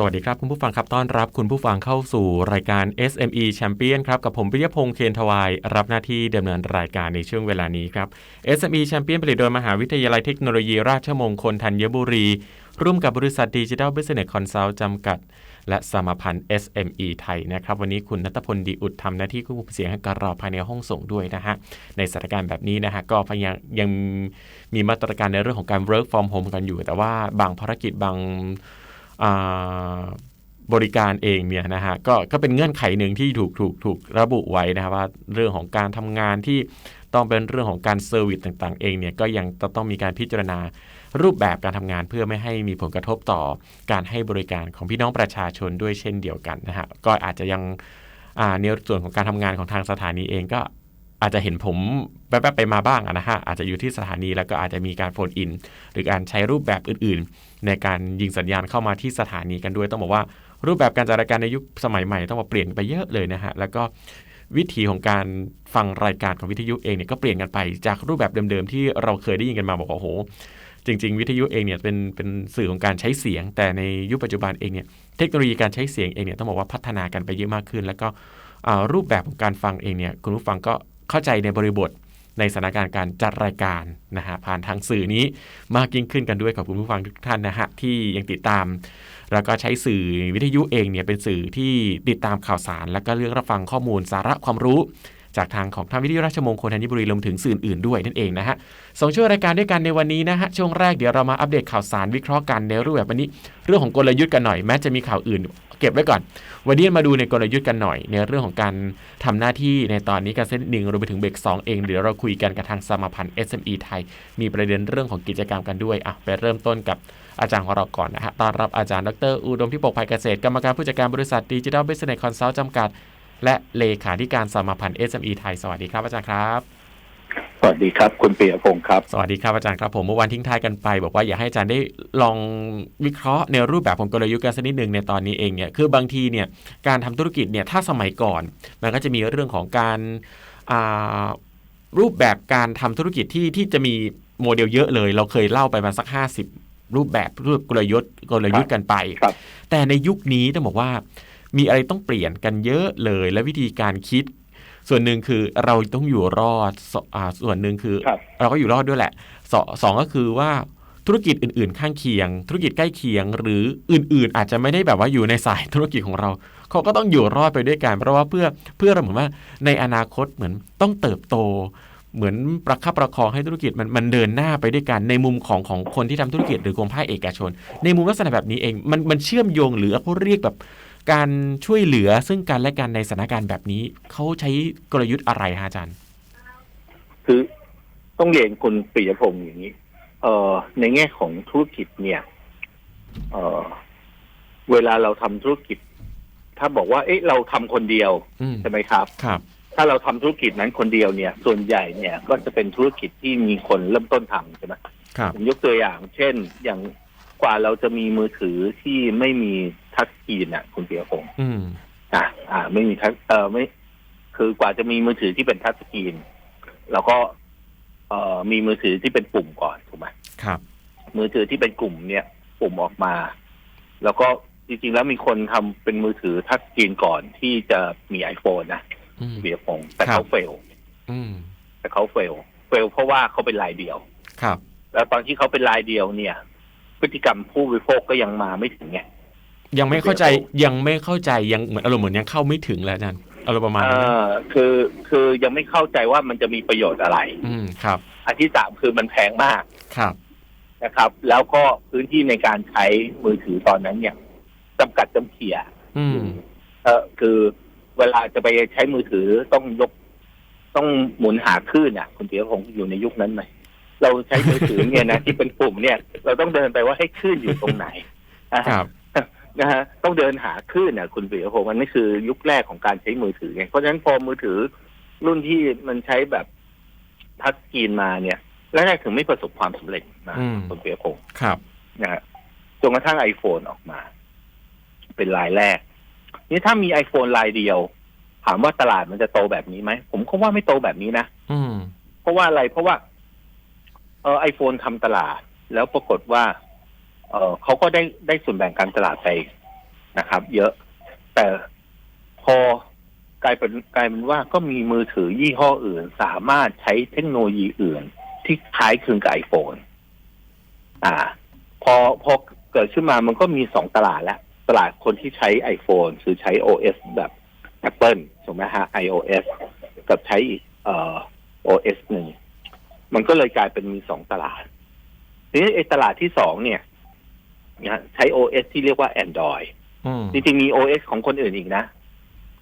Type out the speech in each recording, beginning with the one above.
สวัสดีครับ คุณผู้ฟังครับต้อนรับคุณผู้ฟังเข้าสู่รายการ SME Champion ครับ กับผมปิยพงษ์เคนทวาย รับหน้าที่ดำเนินรายการในช่วงเวลานี้ครับ SME Champion ผลิตโดยมหาวิทยาลัยเทคโนโลยีราชมงคลธัญบุรี ร่วมกับบริษัทดิจิทัลบิสเนสคอนซัลท์จำกัด และสมาพันธ์ SME ไทยนะครับ วันนี้คุณนัทพลดีอุดทำหน้าที่ควบคุมเสียงให้กับเราภายในห้องส่งด้วยนะฮะในสถานการณ์แบบนี้นะฮะก็พยายามยังมีมาตรการในเรื่องของการ work from home กันอยู่ แต่ว่าบางภารกิจบาง บริการเองเนี่ยนะฮะก็ก็เป็นเงื่อนไขหนึ่งที่ถูกถูกถูกระบุไว้นะครับว่าเรื่องของการทำงานที่ต้องเป็นเรื่องของการเซอร์วิสต่างๆ เองเนี่ยก็ยังจะต้องมีการพิจารณารูปแบบการทำงานเพื่อไม่ให้มีผลกระทบต่อการให้บริการของพี่น้องประชาชนด้วยเช่นเดียวกันนะฮะก็อาจจะยังในส่วนของการทำงานของทางสถานีเองก็ อาจจะเห็นผมแป๊บๆไปมาบ้างนะฮะอาจจะอยู่ที่สถานีแล้วก็อาจจะมีการโฟนอิน หรือการใช้รูปแบบอื่น ๆ ในการยิงสัญญาณเข้ามาที่สถานีกันด้วย ต้องบอกว่ารูปแบบการจัดรายการในยุคสมัยใหม่ต้องมาเปลี่ยนไปเยอะเลยนะฮะแล้วก็วิธีของการฟังรายการของวิทยุเองเนี่ยก็เปลี่ยนกันไปจากรูปแบบเดิมๆที่เราเคยได้ยินกันมาบอกว่าโอ้โหจริง ๆ วิทยุเองเนี่ยเป็นเป็นสื่อของการใช้เสียง แต่ในยุคปัจจุบันเองเนี่ยเทคโนโลยีการใช้เสียงเองเนี่ยต้องบอกว่าพัฒนากันไปเยอะมากขึ้น แล้วก็รูปแบบของการฟังเองเนี่ยคุณผู้ฟังก็ เข้าใจในบริบทในสถานการณ์การจัดรายการนะฮะผ่านทางสื่อนี้มากยิ่งขึ้นกันด้วยกับคุณผู้ฟังทุกท่านนะฮะที่ยังติดตาม แล้วก็ใช้สื่อวิทยุเองเนี่ยเป็นสื่อที่ติดตามข่าวสาร แล้วก็เลือกรับฟังข้อมูลสาระความรู้ จากทางของทางวิทยุราชมงคลธัญบุรีรวมถึงสื่ออื่นด้วยนั่นเองนะฮะสองช่วงรายการด้วยกันในวันนี้นะฮะช่วงแรกเดี๋ยวเรามาอัปเดตข่าวสารวิเคราะห์กันในรูปแบบวันนี้ เรื่องของกลยุทธ์กันหน่อยแม้จะมีข่าวอื่น เก็บไว้ก่อน วันนี้มาดูในกลยุทธ์กันหน่อย ในเรื่องของการทำหน้าที่ในตอนนี้กันเส้นหนึ่งรวมไปถึงเบรกสองเองเดี๋ยวเราคุยกันกับทางสมาพันธ์ SME ไทย มีประเด็นเรื่องของกิจกรรมกันด้วยอะไปเริ่มต้นกับอาจารย์ของเราก่อนนะฮะต้อนรับอาจารย์ดรอุดมพิปกภัยเกษตรกรรมการผู้จัดการบริษัทดิจิทัลบิสเนสคอนซัลท์จำกัด และเลขาธิการสมาพันธ์ SME ไทย สวัสดีครับอาจารย์ครับสวัสดีครับคุณเปียพงศ์ครับ สวัสดีครับอาจารย์ครับผมเมื่อวานทิ้งท้ายกันไปบอกว่าอยากให้อาจารย์ได้ลองวิเคราะห์ในรูปแบบของกลยุทธ์กันสักนิดหนึ่งในตอนนี้เองเนี่ยคือบางทีเนี่ยการทำธุรกิจเนี่ยถ้าสมัยก่อน มันก็จะมีเรื่องของการอ่ารูปแบบการทำธุรกิจที่ที่จะมีโมเดลเยอะเลย เราเคยเล่าไปมาสัก 50 รูปแบบรูปกลยุทธ์กลยุทธ์กันไปครับแต่ในยุคนี้ต้องบอกว่า มีอะไรต้องเปลี่ยนกันเยอะเลยและวิธีการคิด ส่วนหนึ่งคือเราต้องอยู่รอดสอ่าส่วนหนึ่งคือครับเราก็อยู่รอดด้วยแหละสองสองก็คือว่าธุรกิจอื่น ๆ ข้างเคียง ธุรกิจใกล้เคียง หรืออื่น ๆ อาจจะไม่ได้แบบว่าอยู่ในสายธุรกิจของเราเขาก็ต้องอยู่รอดไปด้วยกันเพราะว่าเพื่อเพื่อเราเหมือนว่าในอนาคตเหมือนต้องเติบโต เหมือนประคับประคองให้ธุรกิจมันมันเดินหน้าไปด้วยกัน ในมุมของของคนที่ทำธุรกิจหรือของภาคเอกชน ในมุมลักษณะแบบนี้เองมันมันเชื่อมโยงหรือเขาเรียกแบบ การช่วยเหลือซึ่งกันและกันในสถานการณ์แบบนี้เขาใช้กลยุทธ์อะไรฮะอาจารย์ คือต้องเรียนคุณปิยพงศ์อย่างนี้ เอ่อ ในแง่ของธุรกิจเนี่ย เอ่อ เวลาเราทำธุรกิจ ถ้าบอกว่า เอ๊ะเราทำคนเดียวอืมใช่ไหมครับ ครับ ถ้าเราทำธุรกิจนั้นคนเดียวเนี่ย ส่วนใหญ่เนี่ย ก็จะเป็นธุรกิจที่มีคนเริ่มต้นทำใช่ไหมครับผมยกตัวอย่าง เช่น อย่าง กว่าเราจะมีมือถือที่ไม่มีทัชสกรีนน่ะ คุณปิยพงศ์อืม อ่าอ่า ไม่มีทัชเอ่อไม่ คือกว่าจะมีมือถือที่เป็นทัชสกรีนเราก็ เอ่อมีมือถือที่เป็นปุ่มก่อนถูกไหมครับ มือถือที่เป็นกลุ่มเนี่ย ปุ่มออกมา แล้วก็จริงๆแล้วมีคนทำเป็นมือถือทัชสกรีนก่อนที่จะมี iPhone นะอืมเบียร์พงแต่ครับเขาเฟล อืม แต่เขาเฟล เฟลเพราะว่าเขาเป็นรายเดียว ครับ แล้วตอนที่เขาเป็นรายเดียวเนี่ย พฤติกรรมผู้บริโภคก็ยังมาไม่ถึงไงยังไม่เข้าใจยังไม่เข้าใจยังเหมือนอารมณ์เหมือนยังเข้าไม่ถึงแล้วอาจารย์อารมณ์ประมาณเอนั้นนะอคือคือยังไม่เข้าใจว่ามันจะมีประโยชน์อะไร อืมครับอันที่สามคือมันแพงมากครับนะครับ แล้วก็พื้นที่ในการใช้มือถือตอนนั้นเนี่ยจำกัดจำเขี่ยอืมเออคือเวลาจะไปใช้มือถือต้องยก ต้องหมุนหาคลื่นอะ คุณเตียพงศ์อยู่ในยุคนั้นไหม เราใช้มือถือเนี่ยนะที่เป็นปุ่มเนี่ย เราต้องเดินไปว่าให้คลื่นอยู่ตรงไหนอะครับนะฮะต้องเดินหาคลื่นน่ะคุณปิยพงศ์มันนี่คือยุคแรกของการใช้มือถือไงเพราะฉะนั้นพอมือถือรุ่นที่มันใช้แบบทัชสกรีนมาเนี่ยแรกๆถึงไม่ประสบความสำเร็จนะอืมคุณปิยพงศ์ครับนะฮะจนกระทั่ง iPhone ออกมา เป็นรายแรก นี่ถ้ามี iPhone รายเดียว ถามว่าตลาดมันจะโตแบบนี้ไหม ผมก็ว่าไม่โตแบบนี้นะอืมเพราะว่าอะไรเพราะว่า เออไอโฟนทำตลาด แล้วปรากฏว่า เออเขาก็ได้ได้ส่วนแบ่งการตลาดไปนะครับ เยอะ แต่พอกลายเป็นกลายเป็นว่าก็มีมือถือยี่ห้ออื่น สามารถใช้เทคโนโลยีอื่น ที่คล้ายคลึงกับไอโฟนอ่า พอพอเกิดขึ้นมามันก็มีสองตลาดแล้วตลาดคนที่ใช้ iPhone คือใช้ OS แบบ Apple ถูกไหมฮะ iOS กับใช้อีกเอ่อ OS หนึ่ง มันก็เลยกลายเป็นมีสองตลาดทีนี้ไอ้ตลาดที่สองเนี่ยนะใช้ OS ที่เรียกว่า Android อืมจริงๆมี OS ของคนอื่นอีกนะ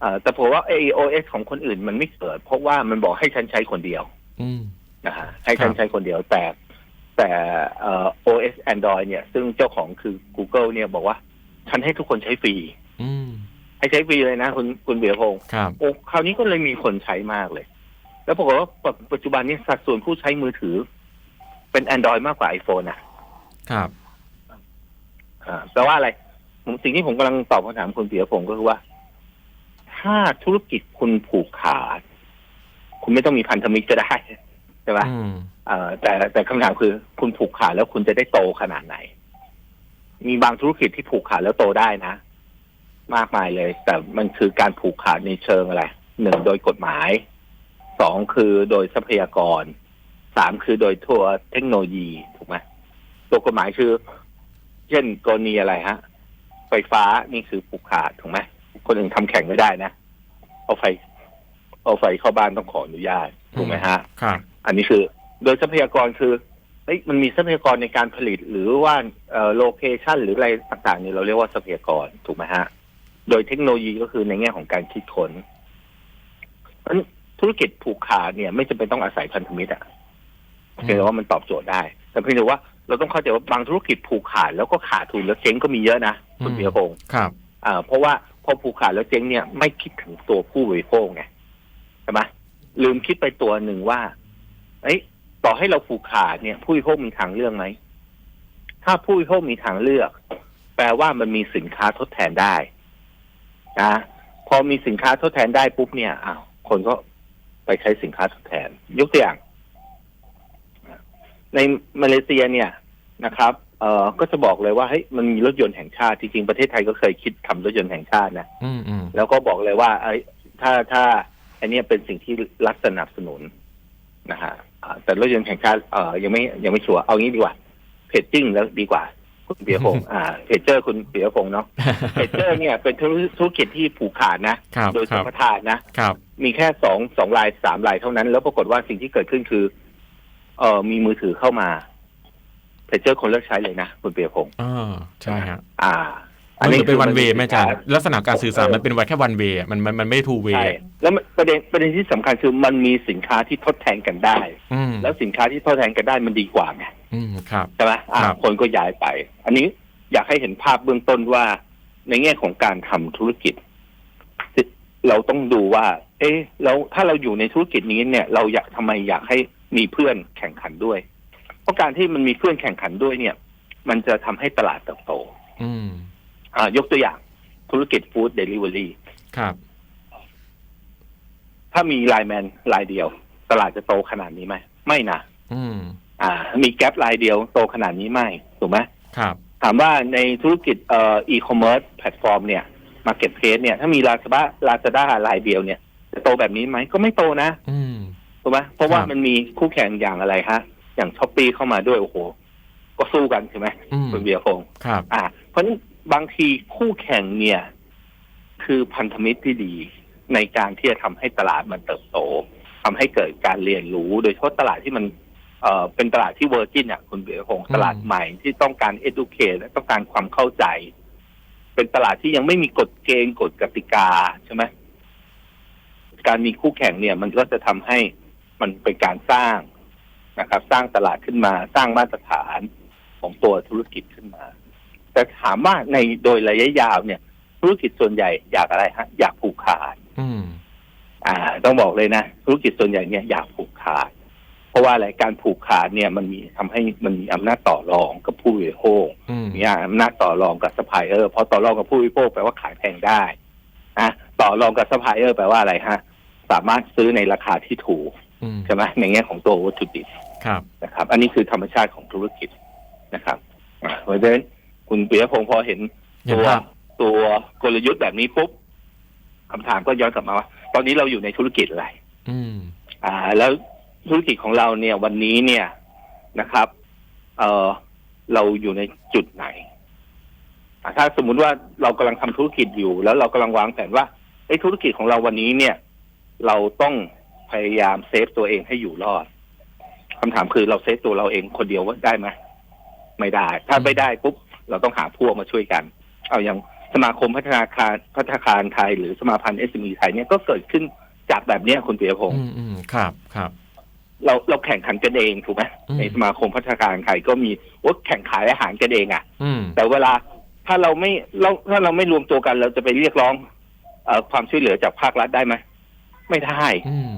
เอ่อแต่ผมว่าไอ้ OS ของคนอื่นมันไม่เกิด เพราะว่ามันบอกให้ฉันใช้คนเดียวอืมนะฮะให้ฉันครับใช้คนเดียว แต่แต่เอ่อ OS Android เนี่ย ซึ่งเจ้าของคือ Google เนี่ยบอกว่า ฉันให้ทุกคนใช้ฟรีอืมให้ใช้ฟรีเลยนะ คุณคุณเบียร์พงศ์ครับโอ้คราวนี้ก็เลยมีคนใช้มากเลย แล้วปรากฏว่าปัจปัจจุบันนี้สัดส่วนผู้ใช้มือถือ เป็น Android มากกว่า iPhone นะครับอ่าแปลว่าอะไรผมสิ่งที่ผมกำลังตอบคำถามคุณเบียร์พงศ์ก็คือว่า ถ้าธุรกิจคุณผูกขาด คุณไม่ต้องมีพันธมิตรก็ได้ใช่ไหมอืมเอ่อแต่แต่คำถามคือ คุณผูกขาดแล้วคุณจะได้โตขนาดไหน มีบางธุรกิจที่ผูกขาดแล้วโตได้นะ มากมายเลย แต่มันคือการผูกขาดในเชิงอะไรหนึ่งโดยกฎหมาย สองคือโดยทรัพยากรสามคือโดยทั่วเทคโนโลยีถูกไหมตัวกฎหมายคือ เช่นกรณีอะไรฮะ ไฟฟ้านี่คือผูกขาดถูกไหมคนอื่นทำแข่งไม่ได้นะ เอาไฟ เอาไฟเข้าบ้านต้องขออนุญาตถูกไหมฮะครับอันนี้คือ โดยทรัพยากรคือเอ้ยมันมีทรัพยากรในการผลิตหรือว่าเอ่อโลเคชันหรืออะไรต่างๆเนี่ยเราเรียกว่าทรัพยากรถูกไหมฮะ โดยเทคโนโลยีก็คือในแง่ของการคิดค้นเพราะฉะนั้น ธุรกิจผูกขาดเนี่ย ไม่จำเป็นต้องอาศัยพันธมิตรอะเพียงแต่ว่ามันตอบโจทย์ได้ แต่เพียงแต่ว่าเราต้องเข้าใจว่าบางธุรกิจผูกขาดแล้วก็ขาดทุนแล้วเจ๊งก็มีเยอะนะคุณอืมเบียร์พงศ์ครับอ่าเพราะว่าพอผูกขาดแล้วเจ๊งเนี่ยไม่คิดถึงตัวผู้บริโภคไงใช่ไหมลืมคิดไปตัวหนึ่งว่า เอ้ยต่อให้เราผูกขาดเนี่ย ผู้บริโภคมีทางเลือกไหมถ้าผู้บริโภคมีทางเลือก แปลว่ามันมีสินค้าทดแทนได้นะพอมีสินค้าทดแทนได้ปุ๊บเนี่ยอ้าวคนก็ไป ใช้สินค้าทดแทน ยกตัวอย่าง ในมาเลเซียเนี่ยนะครับเอ่อก็จะบอกเลยว่าเฮ้ยมันมีรถยนต์แห่งชาติจริงๆประเทศไทยก็เคยคิดทำรถยนต์แห่งชาตินะอืมอืมแล้วก็บอกเลยว่าไอ้ถ้าถ้าอันเนี้ยเป็นสิ่งที่รัฐสนับสนุนนะฮะอ่าแต่รถยนต์แห่งชาติเอ่อยังไม่ยังไม่ชัวร์เอางี้ดีกว่าเพจจิ้งแล้วดีกว่า คุณเปียพงศ์อ่าเพจเจอร์คุณเปียพงศ์เนาะเพจเจอร์เนี่ยเป็นธุรธุรกิจที่ผูกขาดนะครับโดยคสัรัมบปทานนะครับมีแค่สองสองลายสามลายเท่านั้น แล้วปรากฏว่าสิ่งที่เกิดขึ้นคือ เอ่อมีมือถือเข้ามาเพจเจอร์คนเลิกใช้เลยนะคุณเปียพงศ์อ่าใช่ฮะอ่ามันเหมือนเป็นคืวันเวย์ไหมอาจารย์สินค้ลักษณะการสื่อสารเออมันเป็นวันแค่วันเวย์มันมันมันไม่ทูเวใช่ย์แล้วมันประเด็นประเด็นที่สำคัญคือมันมีสินค้าที่ทดแทนกันได้อืมแล้วสินค้าที่ทดแทนกันได้มันดีกว่าไง อืมครับ ใช่ไหมอ่าครับ คนก็ย้ายไป อันนี้อยากให้เห็นภาพเบื้องต้นว่าในแง่ของการทำธุรกิจ เราต้องดูว่า เอ๊ะแล้วถ้าเราอยู่ในธุรกิจนี้เนี่ย เราอยากทำไมอยากให้มีเพื่อนแข่งขันด้วย เพราะการที่มันมีเพื่อนแข่งขันด้วยเนี่ย มันจะทำให้ตลาดเติบโต อืมอ่ายกตัวอย่างธุรกิจฟู้ดเดลิเวอรี่ครับ ถ้ามีไลน์แมนรายเดียว ตลาดจะโตขนาดนี้ไหมไม่นะ อืมอ่า มีแกลบรายเดียวโตขนาดนี้ไม่ถูกไหมครับ ถามว่าในธุรกิจเอ่ออีคอมเมิร์ซแพลตฟอร์มเนี่ยมาเก็ตเพสเนี่ยถ้ามีลาซาด้าลาซาด้ารายเดียวเนี่ย จะโตแบบนี้ไหมก็ไม่โตนะ อืมถูกไหมเพราะว่าครับมันมีคู่แข่งอย่างอะไรฮะอย่างช้อปปีเข้ามาด้วยโอ้โห ก็สู้กันใช่ไหมอืมคุณเบียร์พงศ์ครับ อ่า เพราะฉะนั้นบางทีคู่แข่งเนี่ย คือพันธมิตรที่ดีในการที่จะทำให้ตลาดมันเติบโตทำให้เกิดการเรียนรู้ โดยเฉพาะตลาดที่มัน เอ่อเป็นตลาดที่เวอร์จินอะคุณเบียร์พงศ์อืมตลาดใหม่ที่ต้องการ educate และต้องการความเข้าใจ เป็นตลาดที่ยังไม่มีกฎเกณฑ์กฎกติกาใช่ไหมการมีคู่แข่งเนี่ย มันก็จะทำให้มันเป็นการสร้างนะครับ สร้างตลาดขึ้นมาสร้างมาตรฐานของตัวธุรกิจขึ้นมา แต่ถามว่าในโดยระยะยาวเนี่ย ธุรกิจส่วนใหญ่อยากอะไรฮะ อยากผูกขาด อืม อ่า ต้องบอกเลยนะ ธุรกิจส่วนใหญ่เนี่ยอยากผูกขาด เพราะว่าอะไรการผูกขาดเนี่ยมันมีทำให้มันมีอำนาจต่อรองกับผู้บริโภคอืมมีอำนาจต่อรองกับซัพพลายเออร์พอต่อรองกับผู้บริโภคแปลว่าขายแพงได้นะต่อรองกับซัพพลายเออร์แปลว่าอะไรฮะสามารถซื้อในราคาที่ถูกอืมใช่ไหมในแง่ของตัววัตถุดิบครับนะครับ อันนี้คือธรรมชาติของธุรกิจนะครับอ่าเพราะฉะนั้นคุณปิยพงศ์พอเห็นเห็นตัวภาพตัวกลยุทธ์แบบนี้ปุ๊บคำถามก็ย้อนกลับมาว่า ตอนนี้เราอยู่ในธุรกิจอะไรอืมอ่า แล้ว ธุรกิจของเราเนี่ยวันนี้เนี่ยนะครับ เออเราอยู่ในจุดไหน ถ้าสมมุติว่าเรากำลังทำธุรกิจอยู่ แล้วเรากำลังวางแผนว่าไอ้ธุรกิจของเราวันนี้เนี่ย เราต้องพยายามเซฟตัวเองให้อยู่รอดคำถามคือเราเซฟตัวเราเองคนเดียวว่าได้ไหมไม่ได้ ถ้าไม่ได้ปุ๊บเราต้องหาพวกมาช่วยกัน เอาอย่างสมาคมพัฒนาคารพัฒนาคารไทยหรือสมาพันธ์เอสไทยเนี่ยก็เกิดขึ้นจากแบบเนี้ยคุณเปียพงศ์อืมครับครับ เราเราแข่งขันกันเองถูกไหมอืม ในสมาคมพัฒนาการไทยก็มีว่าแข่งขายอาหารกันเองอะ อืม แต่เวลาถ้าเราไม่เราถ้าเราไม่รวมตัวกัน เราจะไปเรียกร้องเออความช่วยเหลือจากภาครัฐได้ไหมไม่ได้ อืม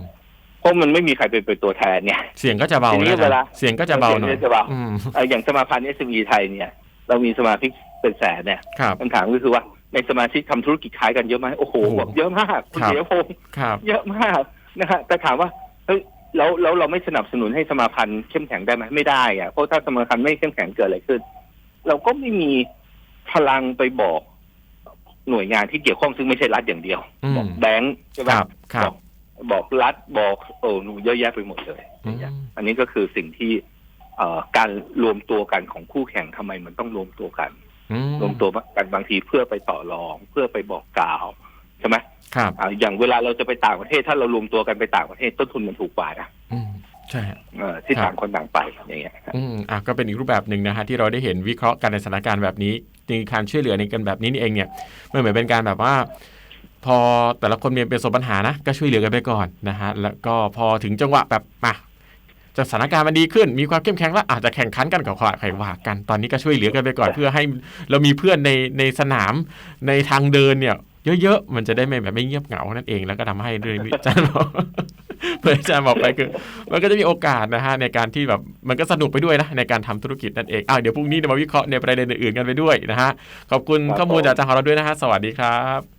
เพราะมันไม่มีใครเป็นเป็นตัวแทนเนี่ย เสียงก็จะเบาทีนี้นะอาจารย์เวลาเสียงก็จะเบาหน่อยเสียงก็จะเบา อืมเอ่ออย่างสมาพันธ์เอสมีไทยเนี่ย เรามีสมาชิกเป็นแสนเนี่ยครับ คำถามก็คือว่าในสมาชิกทำธุรกิจขายกันเยอะไหมโอ้โหโอ้โหแบบเยอะมากคุณครับ เสียพงศ์ครับ เยอะมากนะฮะแต่ถามว่าเฮ้ย แล้วแล้วเราไม่สนับสนุนให้สมาพันธ์เข้มแข็งได้ไหมไม่ได้อะเพราะถ้าสมาพันธ์ไม่เข้มแข็งเกิดอะไรขึ้น เราก็ไม่มีพลังไปบอกหน่วยงานที่เกี่ยวข้องซึ่งไม่ใช่รัฐอย่างเดียวอืมบอกแบงค์ใช่ไหมครับครับบอกบอกรัฐบอกโอ้หนูเยอะแยะไปหมดเลยอืมอันนี้ก็คือสิ่งที่เอ่อการรวมตัวกันของคู่แข่งทำไมมันต้องรวมตัวกันอืมรวมตัวกันบางทีเพื่อไปต่อรอง เพื่อไปบอกกล่าว ใช่ไหมครับอ่าอย่างเวลาเราจะไปต่างประเทศถ้าเรารวมตัวกันไปต่างประเทศต้นทุนมันถูกกว่านะอืมใช่ฮะเออที่ครับ ต่างคนต่างไปอย่างเงี้ยอืมอะก็เป็นอีกรูปแบบหนึ่งนะฮะที่เราได้เห็นวิเคราะห์กันในสถานการณ์แบบนี้จริงๆการช่วยเหลือในกันแบบนี้นี่เองเนี่ยมันเหมือนเป็นการแบบว่า พอแต่ละคนมีเป็นประสบปัญหานะก็ช่วยเหลือกันไปก่อนนะฮะแล้วก็พอถึงจังหวะแบบมาจะสถานการณ์มันดีขึ้น มีความเข้มแข็งแล้วอาจจะแข่งขันกันกับใครว่ากันตอนนี้ก็ช่วยเหลือกันไปก่อนเพื่อให้เรามีเพื่อนในในสนามในทางเดินเนี่ย เยอะๆ มันจะได้ไม่แบบไม่เงียบเหงานั่นเอง แล้วก็ทำให้เรื่องอาจารย์บอกเพื่ออาจารย์บอกไปคือ มันก็จะมีโอกาสนะฮะในการที่แบบมันก็สนุกไปด้วยนะในการทำธุรกิจนั่นเองอะเดี๋ยวพรุ่งนี้เรามาวิเคราะห์ในประเด็นอื่นๆกันไปด้วยนะฮะขอบคุณครับข้อมูลผมจากอาจารย์ของเราด้วยนะฮะสวัสดีครับ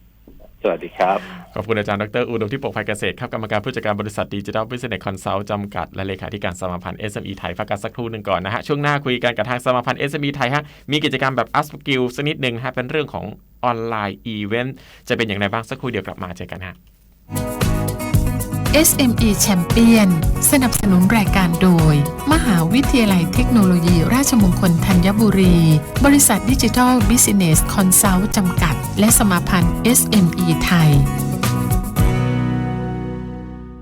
สวัสดีครับ ขอบคุณอาจารย์ดรอุดมที่ปกภัยเกษตรครับกรรมการผู้จัดการบริษัทดิจิทัลบิสเนสคอนซัลท์จำกัด และเลขาธิการสมาพันธ์ SME ไทยพักกันสักครู่หนึ่งก่อนนะฮะ ช่วงหน้าคุยกันกับทางสมาพันธ์ SME ไทยฮะ มีกิจกรรมแบบ Up Skill สักนิดหนึ่งฮะ เป็นเรื่องของออนไลน์อีเวนต์จะเป็นอย่างไรบ้างสักครู่เดียวกลับมาเจอกันฮะ SME Champion สนับสนุนรายการโดย มหาวิทยาลัยเทคโนโลยีราชมงคลธัญบุรี บริษัทดิจิทัลบิสเนสคอนซัลท์จำกัด และสมาพันธ์ SME ไทย